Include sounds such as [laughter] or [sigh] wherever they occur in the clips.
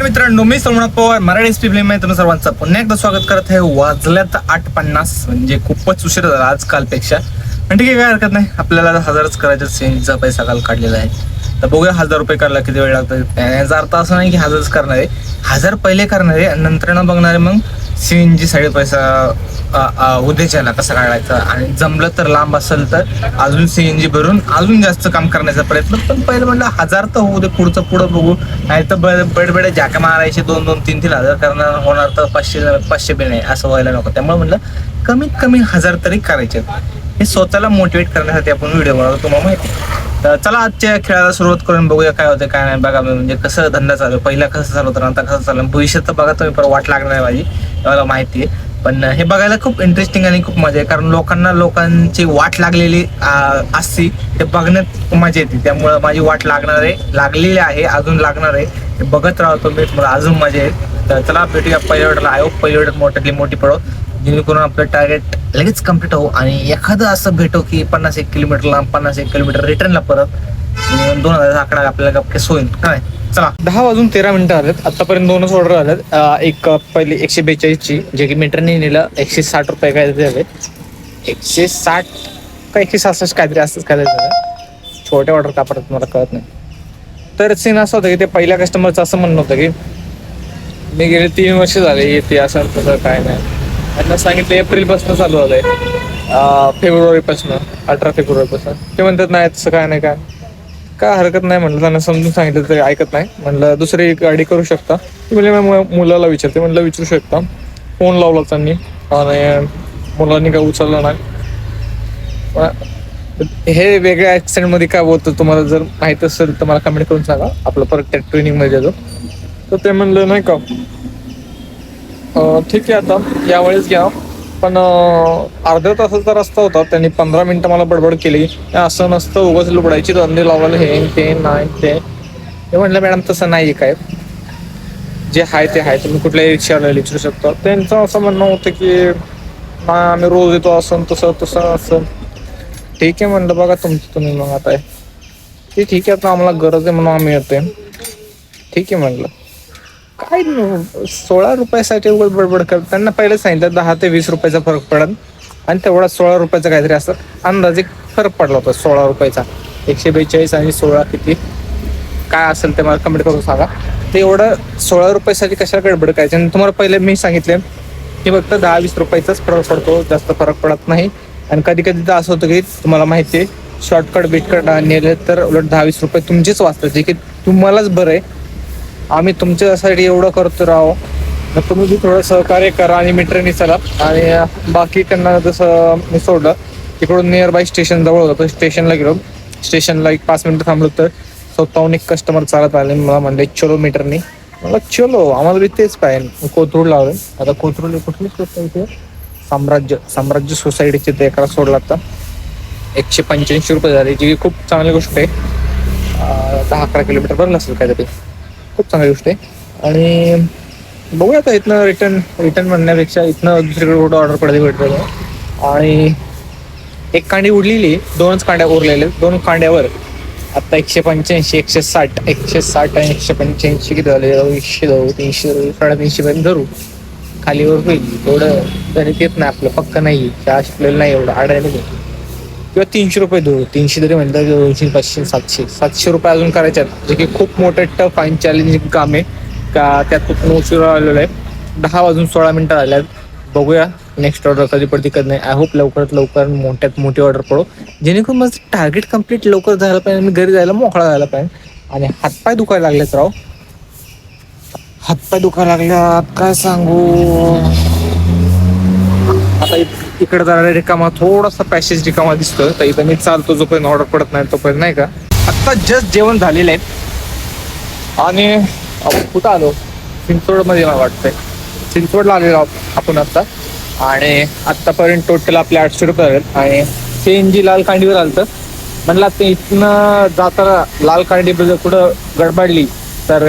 नमस्कार मित्रांनो मी सोमनाथ पवार मराठी एस पी मध्ये तुम्ही सर्वांचं पुन्हा एकदा स्वागत करत आहे. वाजल्यात आठ पन्नास म्हणजे खूपच उशीर झाला आजकालपेक्षा पण ठीक आहे काय हरकत नाही. आपल्याला हजारच करायचं सेंटचा पैसा काल काढलेला आहे. तर बघूया हजार रुपये करायला किती वेळ लागतो याचा अर्थ असा नाही की हजारच करणारे. हजार पहिले करणारे आणि नंतर न मग सीएनजी साठी पैसा उद्याच्याला कसं काढायचा. आणि जमलं तर लांब असेल तर अजून सीएनजी भरून अजून जास्त काम करण्याचा प्रयत्न. पण पहिलं म्हणलं हजार तर होऊ दे पुढचं पुढं बघू. नाही तर बडबडे जाका मारायचे दोन दोन तीन तीन हजार करणार होणार तर पाचशे पाचशे बी नाही असं व्हायला नको. त्यामुळे म्हणलं कमीत कमी हजार तरी करायचे हे स्वतःला मोटिवेट करण्यासाठी आपण व्हिडिओ बनवतो तुम्हाला माहिती तर चला आजच्या खेळाला सुरुवात करून बघूया काय होतं काय नाही. बघा म्हणजे कसं धंदा चालू पहिला कसं चालू होतं आता कसं चालू भविष्यात तर बघा तुम्ही परत वाट लागणार आहे माझी. माहिती आहे पण हे बघायला खूप इंटरेस्टिंग आणि खूप मजा आहे. कारण लोकांना लोकांची वाट लागलेली असती ते बघण्यात मजा येते. त्यामुळं माझी वाट लागणार आहे लागलेली आहे अजून लागणार आहे. हे बघत राहतो मी मला अजून मजा येईल. तर चला भेटूया पहिल्या वेळेला आयो पहिल्या वेळेत मोठ्यातली मोठी पडो जेणेकरून आपलं टार्गेट लगेच कंप्लीट हो आणि एखादं असं भेटो की पन्नास एक किलोमीटरला पन्नास एक किलोमीटर रिटर्नला परत. दोन हजार अकरा आपल्याला गपकेस होईल काय? चला. दहा वाजून तेरा मिनिटं आलेत. आतापर्यंत दोनच ऑर्डर आलेत. एक पहिली एकशे बेचाळीसची जे की मीटरने नेलं. एकशे साठ रुपये काय झाले एकशे साठ का एकशे सहासष्ट काहीतरी असंच काय झालं छोटे ऑर्डर का पडतात मला कळत नाही. तर सीन असं होतं की ते पहिल्या कस्टमरचं असं म्हणणं होतं की मी गेले तीन वर्ष झाले येते असं तसं काय नाही. त्यांना सांगितलं एप्रिलपासून चालू झालंय. फेब्रुवारीपासून अठरा फेब्रुवारीपासून. ते म्हणतात नाही तसं काय नाही काय काय हरकत नाही म्हणलं त्यांना समजून सांगितलं तरी ऐकत नाही. म्हणलं दुसरी गाडी करू शकता. म्हणजे "मी मुलाला विचारते. म्हणलं विचारू शकता. फोन लावला त्यांनी. आणि मुलांनी काय उचललं नाही. हे वेगळ्या ॲक्सिडेंटमध्ये मध्ये काय होतं तुम्हाला जर माहीत असेल तर मला कमेंट करून सांगा. आपलं परत त्या ट्रेनिंगमध्ये तर ते म्हणलं नाही का? ठीक आहे आता. यावेळेस घ्या. पण अर्ध्या तासाचा रस्ता होता. त्यांनी पंधरा मिनिटं मला बडबड केली. असं नसतं उगाच लुबडायची धंदे लावायला हे ते नाही ते. हे म्हणलं मॅडम तसं नाही काय. जे आहे ते आहे. तुम्ही कुठल्याही रिक्षाला विचारू शकता. त्यांचं असं म्हणणं होतं की "नाही, आम्ही रोज येतो असं तसं तसं असं. ठीक आहे म्हणलं बघा तुमचं तुम्ही मग आता. ते ठीक आहे आता आम्हाला गरज आहे म्हणून आम्ही येतोय. ठीक आहे म्हणलं. काय न- सोळा रुपयासाठी उगाच बडबड कर त्यांना पहिले सांगितलं दहा ते वीस रुपयाचा फरक पडेल आणि तेवढा सोळा रुपयाचा काहीतरी असं अंदाजे फरक पडला होता सोळा रुपयाचा. एकशे बेचाळीस आणि सोळा किती? काय असेल ते मला कमेंट करून सांगा. ते एवढं सोळा रुपयासाठी कशाला गडबड करायची? आणि तुम्हाला पहिले मी सांगितले की फक्त दहा वीस रुपयाचाच फरक पडतो जास्त फरक पडत नाही. आणि कधी कधी तर असं होतं की तुम्हाला माहिती आहे शॉर्टकट बिटकट नेले तर उलट दहा वीस रुपये तुमचेच वाचतात. जे की तुम्हालाच बरं आहे. आम्ही तुमच्यासाठी एवढं करतो राहो तर तुम्ही बी थोडं सहकार्य करा आणि मीटरनी चला. आणि बाकी त्यांना जसं मी सोडलं तिकडून नियर बाय स्टेशन जवळ होतं. स्टेशनला गेलो. स्टेशनला एक पाच मिनिटं थांबलो तर स्वतःहून एक कस्टमर चालत आले. मला म्हणले चलो मीटरनी. मला चलो आम्हाला बी तेच पाहिजे. कोथरूड लावलं. आता कोथरूड कुठली सोसायटी इथे. साम्राज्य साम्राज्य सोसायटीचे ते एकाला सोडला आता. एकशे पंच्याऐंशी रुपये झाले जी खूप चांगली गोष्ट आहे. दहा अकरा किलोमीटर भरलं असेल काहीतरी. खूप चांगली गोष्ट आहे. आणि बघूया आता इथनं रिटर्न रिटर्न म्हणण्यापेक्षा इथनं दुसरीकडे कुठं ऑर्डर पडली भेटतो आणि एक कांडी उडलेली दोनच कांड्या उरलेले दोन कांड्यावर आता एकशे पंच्याऐंशी एकशे साठ एकशे साठ आणि एकशे पंच्याऐंशी किती झाले? एकशे जाऊ तीनशे जाऊ साडेतीनशे पर्यंत धरू. खालीवर होईल. एवढं तरी येत नाही आपलं. पक्क नाही. चारशे आपल्याला नाही एवढं. आढळलं नाही. किंवा तीनशे रुपये देऊ. तीनशे तरी म्हणतात दोनशे पाचशे सातशे. सातशे रुपये अजून करायचे आहेत. जे की खूप मोठं टफ आणि चॅलेंजिंग काम आहे. का त्यात खूप उशीर आलेलं आहे दहा वाजून सोळा मिनिटं आहेत. बघूया नेक्स्ट ऑर्डर कधी पडते कधी नाही. आय होप लवकरात लवकर मोठ्यात मोठी ऑर्डर पडो. जेणेकरून माझं टार्गेट कंप्लीट लवकर झालं पाहिजे. मी घरी जायला मोकळा झाला पाहिजे. आणि हातपाय दुखायला लागलेत राव. हातपाय दुखायला लागल्यात काय सांगू? आता इकडे जरा रिकामा थोडासा पॅसेज रिकामा दिसतोय. तर इथं मी चालतो जोपर्यंत ऑर्डर पडत नाही तोपर्यंत नाही का? आत्ता जस्ट जेवण झालेलं आहे. आणि आपण कुठं आलो? चिंचवडमध्ये मला वाटतंय. चिंचवडला आलेलो आहोत आपण आत्ता आणि आत्तापर्यंत टोटल आपले आठशे रुपये आहेत आणि सी एन जी लाल कांडीवर आलं म्हणलं ते इथनं जाताना लाल कांडी जर कुठं गडबडली तर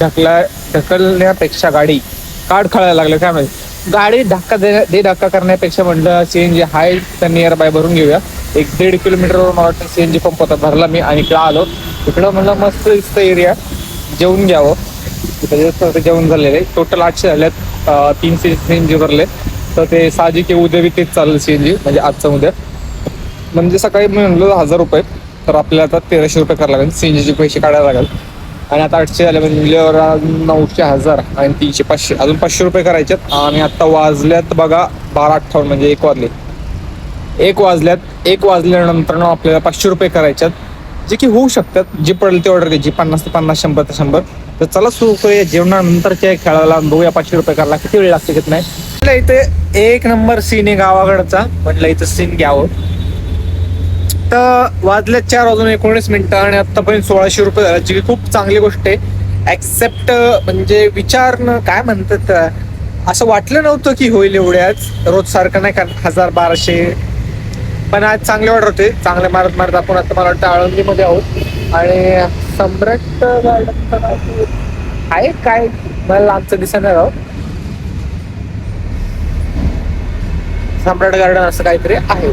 ढकला ढकलण्यापेक्षा गाडी. काढ खळायला लागलं काय माहिती? गाडी धक्का दे धक्का करण्यापेक्षा म्हणलं सीएनजी हाय तर नियर बाय भरून घेऊया. एक दीड किलोमीटरवर मला वाटतं सीएनजी पंप होता भरला मी आणि इकडं आलो. इकडं म्हणलं मस्त दिसतं एरिया जेवून घ्यावं. त्याच्यात जेवण झालेलं आहे. टोटल आठशे झाल्यात आहेत तीन सी एन जी भरले तर ते साहजिक उद्या बी तेच चालेल सी एन जी म्हणजे आजचा उद्या. म्हणजे सकाळी मी म्हणलो हजार रुपये. तर आपल्याला आता तेराशे रुपये करायला लागेल. सी एन जीचे पैसे काढायला लागेल. आणि आता आठशे झाले म्हणजे मिलेवर नऊशे हजार आणि तीनशे पाचशे. अजून पाचशे रुपये करायच्यात आणि आता वाजल्यात बघा बारा अठ्ठावन्न म्हणजे एक वाजले. एक वाजल्यात एक वाजल्यानंतर आपल्याला पाचशे रुपये करायच्यात जे की होऊ शकतात जे पडेल ते ऑर्डर द्यायची पन्नास ते पन्नास शंभर ते शंभर. तर चला सुरू करूया. जेवणानंतरच्या खेळाला बघूया पाचशे रुपये करायला किती वेळ लागते किती नाही. म्हटलं इथे एक नंबर सीन आहे गावाकडचा. म्हटलं इथं सीन घ्यावं. आता वाजल्या चार वाजून एकोणीस मिनिटं आणि आतापर्यंत सोळाशे रुपये झाला जी खूप चांगली गोष्ट आहे. ऍक्सेप्ट म्हणजे विचार न काय म्हणतात असं वाटलं नव्हतं की होईल एवढ्याच रोज सारखं नाही कारण हजार बाराशे. पण आज चांगले ऑर्डर होते. चांगले मारत मारत आपण आता मला वाटतं आळंदीमध्ये आहोत. आणि सम्राट गार्डन आहे काय? मला लांबचं दिसणार राव. सम्राट गार्डन असं काहीतरी आहे.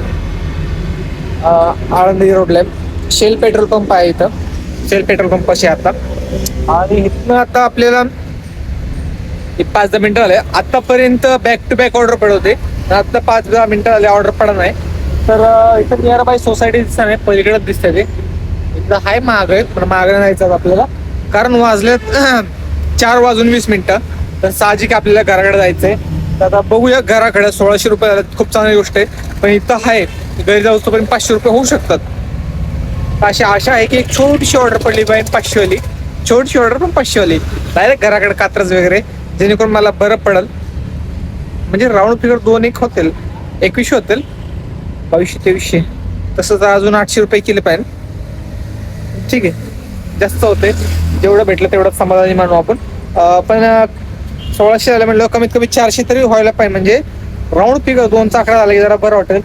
आळंदी रोडला शेल पेट्रोल पंप आहे इथं. शेल पेट्रोल पंप असे आता. आणि इथनं आता आपल्याला पाच दहा मिनिटं झाले. आतापर्यंत बॅक टू बॅक ऑर्डर पडत होते. आता पाच दहा मिनिटं झाले ऑर्डर पडत नाही. तर इथं नियर बाय सोसायटी दिसत नाही पलीकडेच दिसते ते. इथं आहे महाग आहे पण महाग नाही जायचं आपल्याला. कारण वाजलेत [clears throat] चार वाजून वीस मिनिटं. तर साहजिक आपल्याला घराकडे जायचंय. तर आता बघूया घराकडे सोळाशे रुपये खूप चांगली गोष्ट आहे. पण इथं आहे घरी जाऊ पाचशे रुपये होऊ शकतात. अशी आशा आहे की एक छोटीशी ऑर्डर पडली पाहिजे पाचशेवाली. छोटीशी ऑर्डर पण पाचशेवाली. डायरेक्ट घराकडे कात्रज वगैरे जेणेकरून मला बरं पडेल. म्हणजे राऊंड फिगर दोन एक होतील एकवीसशे होतील. बावीसशे तेवीसशे. तसं तर अजून आठशे रुपये केले पाहिजे. ठीक आहे. जास्त होते. जेवढं भेटलं तेवढं समाधानी मानू आपण. पण सोळाशे झालं म्हटलं कमीत कमी चारशे तरी व्हायला पाहिजे. म्हणजे राऊंड फिगर दोनचा आकडा झाला की जरा बरं वाटेल.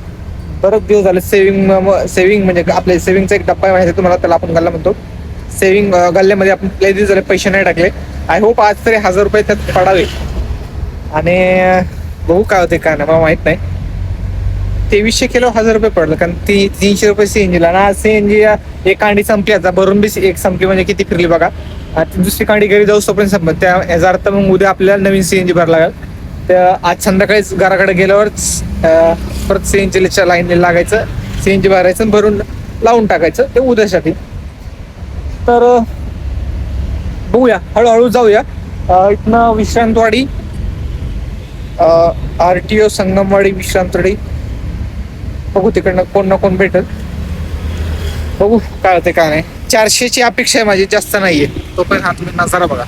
बरेच दिवस झाले सेव्हिंग सेव्हिंग म्हणजे आपले सेव्हिंगचा एक डब्बा आहे माहिती तुम्हाला त्याला आपण गल्ला म्हणतो. सेव्हिंग गल्ल्यामध्ये आपण लय दिवस झाले पैसे नाही टाकले. आय होप आज तरी हजार रुपये त्यात पडावे. आणि बघू काय होते काय नाही मला माहीत नाही. तेवीसशे किलो हजार रुपये पडलं कारण ती तीनशे रुपये सीएनजीला ना सीएनजी एक कांडी संपली आता भरून बी एक संपली म्हणजे किती फिरली बघा. आणि दुसरी कांडी घरी जाऊ सोपर्यंत संपत. त्या याचा अर्थ मग उद्या आपल्याला नवीन सीएनजी भरायला लागेल. तर आज संध्याकाळीच घराकडे गेल्यावरच अं, परत सीएनजीच्या लाईनला लागायचं सीएनजी भरायचं आणि भरून लावून टाकायचं ते उद्यासाठी. तर बघूया हळूहळू जाऊया. इथनं Vishrantwadi R T O Sangamwadi Vishrantwadi. बघू तिकडनं कोण ना कोण भेटल. बघू काय होते काय नाही. चारशेची अपेक्षा आहे माझी जास्त नाहीये. तो पण हा तुम्ही नजारा बघा.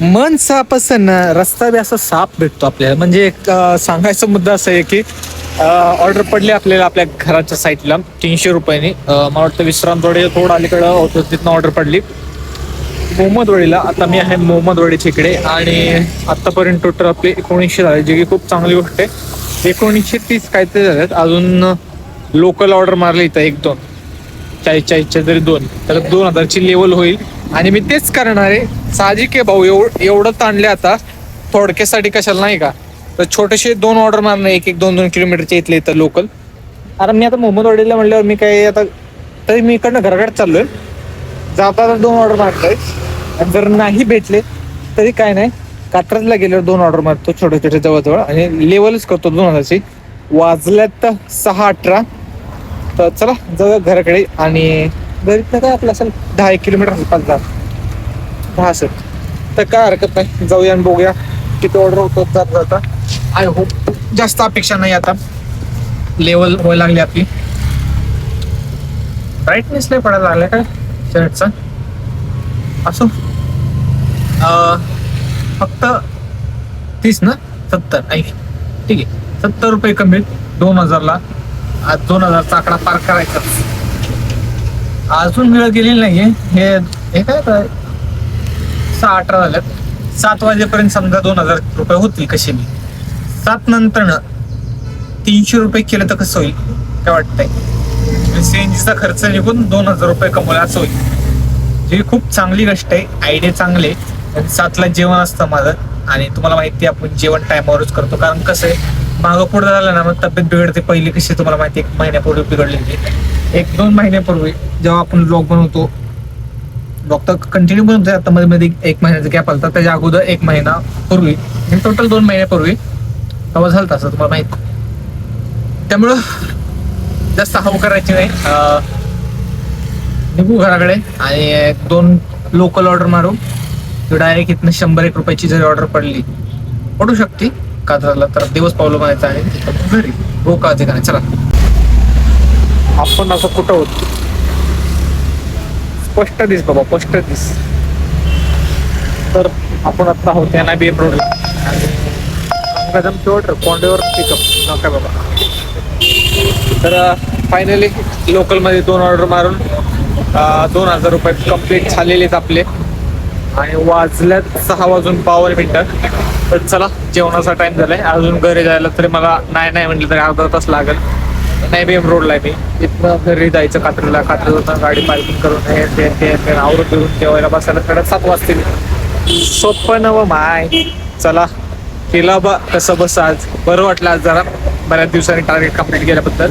मन साप असं ना रस्ता बी असा साप भेटतो आपल्याला. म्हणजे एक सांगायचा मुद्दा असा आहे की ऑर्डर पडली आपल्याला आपल्या घराच्या साईडला तीनशे रुपयाने. मला वाटतं विश्रांतवाडी थोडं अलीकडं होतं तिथनं ऑर्डर पडली. मोहम्मदवाडीला. आता मी आहे मोहम्मदवाडीच्या इकडे. आणि आतापर्यंत टोटल आपले एकोणीसशे झाले जे की खूप चांगली गोष्ट आहे. एकोणीसशे तीस काहीतरी झालेत. अजून लोकल ऑर्डर मारली इथं एक दोन. चाळीस चाळीसच्या जरी दोन. तर दोन हजारची लेवल होईल. आणि मी तेच करणार आहे. साहजिक आहे भाऊ एवढं एवढं ताणले आता. थोडक्यासाठी कशाला नाही का? तर छोटेसे दोन ऑर्डर मारणे एक एक दोन दोन किलोमीटरचे इथले इथं लोकल अरे मी आता मोहम्मदवाडीला म्हणल्यावर मी काय आता तरी मी इकडनं घराकडे चाललोय. जाताना दोन ऑर्डर मारतोय. आणि जर नाही भेटले तरी काय नाही. कात्रजला गेल्यावर दोन ऑर्डर मारतो छोटे छोटे जवळजवळ. आणि लेवलच करतो दोन हजारची. वाजल्यात सहा अठरा. तर चला जाऊया घराकडे. आणि घरीतनं काय आपलं असेल दहा एक किलोमीटर असेल पाच दहा सर तर काय हरकत नाही. जाऊया आणि बघूया. किती ऑर्डर होतो जात जाता. आय होप जास्त अपेक्षा नाही आता. लेवल व्हायला लागली आपली. ब्राईटनेस नाही पडायला लागला काय? शर्टचा असो. फक्त तीस ना? सत्तर. ऐक. ठीक आहे. सत्तर रुपये कमी. दोन हजारला. आज दोन हजारचा आकडा पार करायचा. अजून मिळत गेलेली नाहीये. हे हे काय काय सहा अठरा झाल्यात. सात वाजेपर्यंत समजा दोन हजार रुपये होतील कसे मी सात नंतर तीनशे रुपये केलं तर कसं होईल? काय वाटतंय? म्हणजे सीएनजीचा खर्च निघून दोन हजार रुपये कमवला असं होईल. जी खूप चांगली गोष्ट आहे. आयडिया चांगले सातला जेवण असतं माझं. आणि तुम्हाला माहिती आहे आपण जेवण टायमावरच करतो. कारण कसं आहे मागं पुढे झालं ना मग तब्येत बिघडते. पहिली कशी तुम्हाला माहिती एक महिन्यापूर्वी बिघडलेली एक दोन महिन्यापूर्वी जेव्हा आपण ब्लॉग बनवतो ब्लॉग तर कंटिन्यू बनवतो आता मध्ये मध्ये एक महिन्याचा गॅप आलता त्याच्या अगोदर एक महिना पूर्वी म्हणजे टोटल दोन महिन्यापूर्वी तेव्हा झालं असं तुम्हाला माहीत. त्यामुळं जास्त हाव करायची नाही. निघू घराकडे आणि दोन लोकल ऑर्डर मारू. डायरेक्ट इथनं शंभर एक रुपयाची जरी ऑर्डर पडली पडू शकते. कात्राला तर दिवस पावलं म्हणायचं आहे. घरी. हो का ते चला. आपण असं कुठं होतो? स्पष्ट दिस बाबा स्पष्ट दिस. तर आपण आता आहोत एन आय बी एम रोडला आणि गंगाधम कोंडेवर पिकअप नका बाबा. तर फायनली लोकलमध्ये दोन ऑर्डर मारून दोन हजार रुपये कंप्लीट झालेलेच आपले. आणि वाजल्यात सहा वाजून बावन्न मिनिटं. तर चला जेवणाचा टाइम झालाय. अजून घरी जायला तरी मला नाही नाही म्हटलं तरी अर्धा तास लागेल. नाही बी एम रोडला आहे मी. इथनं घरी जायचं कात्रीला. कात्रीला गाडी पार्किंग करून हे ते ते आवरून बिरून जेवायला बसायला. कडे सात वाजतील. सोपं नव माय. चला. केला बा कसं बस आज. बरं वाटलं आज जरा. बऱ्याच दिवसांनी टार्गेट कंप्लीट केल्याबद्दल.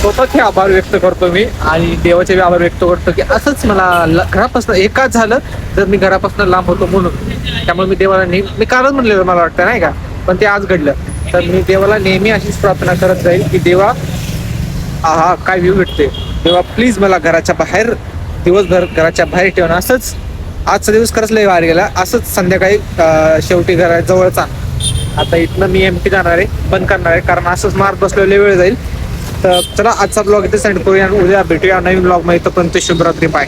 स्वतःचे आभार व्यक्त करतो मी आणि देवाचे बी आभार व्यक्त करतो की असंच मला ल- घरापासून एकाच झालं तर मी घरापासून लांब होतो म्हणून. त्यामुळे मी देवाला नेहमी मी कालच म्हणलेलं मला वाटतं नाही का? पण ते आज घडलं. तर मी देवाला नेहमी अशीच प्रार्थना करत जाईल की देवा हा काय व्ह्यू भेटते देवा प्लीज मला घराच्या बाहेर दिवसभर घराच्या बाहेर ठेवणं. असंच आजचा दिवस खरंच लय बाहेर गेला. असंच संध्याकाळी शेवटी घरा जवळचा. आता इथनं मी एम जाणार आहे बंद करणार आहे कारण असंच मार्ग बसलेले वेळ जाईल. तर चला आजचा ब्लॉग इथे सेंड करूया. आणि उद्या भेटूया नवीन ब्लॉगमध्ये. तोपर्यंत शुभरात्री बाय